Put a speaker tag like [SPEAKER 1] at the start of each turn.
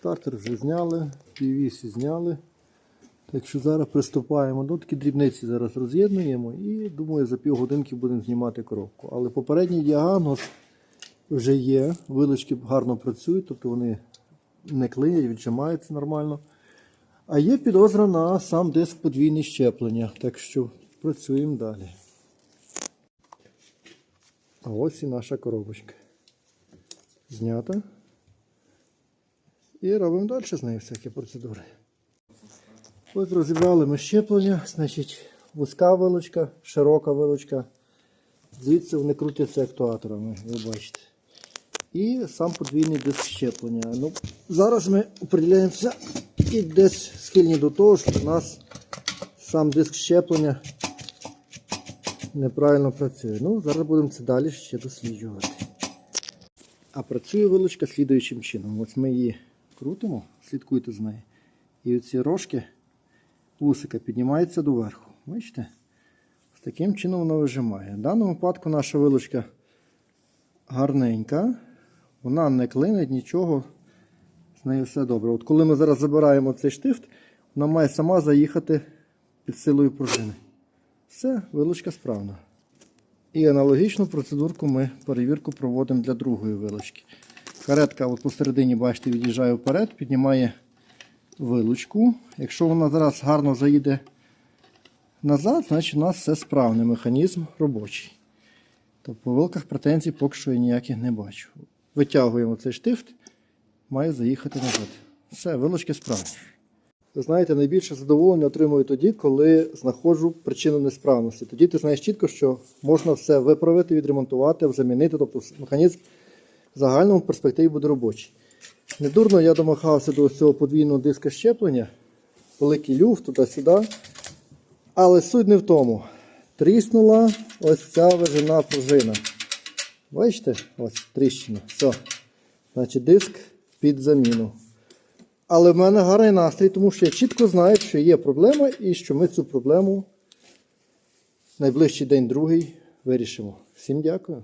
[SPEAKER 1] Стартер вже зняли, піввісі зняли. Так що зараз приступаємо до такі дрібниці зараз роз'єднуємо і думаю за півгодинки будемо знімати коробку. Але попередній діагноз вже є, вилочки гарно працюють, тобто вони не клинять, віджимаються нормально. А є підозра на сам диск подвійне щеплення, так що працюємо далі. А ось і наша коробочка. Знята. І робимо далі з нею всякі процедури. Ось розібрали ми щеплення, значить вузька вилочка, широка вилочка. Звідси вони крутяться актуаторами, ви бачите. І сам подвійний диск щеплення. Ну, зараз ми определяємося і десь схильні до того, що у нас сам диск щеплення неправильно працює. Ну, зараз будемо це далі ще досліджувати. А працює вилочка слідуючим чином. Ось ми її крутимо, слідкуйте з нею. І оці рожки вусика піднімаються доверху. Бачите? З таким чином воно вижимає. В даному випадку наша вилочка гарненька. Вона не клинить нічого. З нею все добре. От коли ми зараз забираємо цей штифт, вона має сама заїхати під силою пружини. Все, вилочка справна. І аналогічну процедурку ми перевірку проводимо для другої вилочки. Каретка от посередині, бачите, від'їжджає вперед, піднімає вилочку. Якщо вона зараз гарно заїде назад, значить у нас все справний механізм робочий. Тобто по вилках претензій поки що я ніяких не бачу. Витягуємо цей штифт, має заїхати назад. Все, вилочки справні. Ви знаєте, найбільше задоволення отримую тоді, коли знаходжу причину несправності. Тоді ти знаєш чітко, що можна все виправити, відремонтувати, замінити, тобто механізм в загальному перспективі буде робочий. Недурно я домагався до цього подвійного диска щеплення, великий люфт туди-сюди. Але суть не в тому. Тріснула ось ця вижина пружина. Бачите? Ось тріщина. Все. Значить, диск під заміну. Але в мене гарний настрій, тому що я чітко знаю, що є проблема і що ми цю проблему найближчий день другий вирішимо. Всім дякую.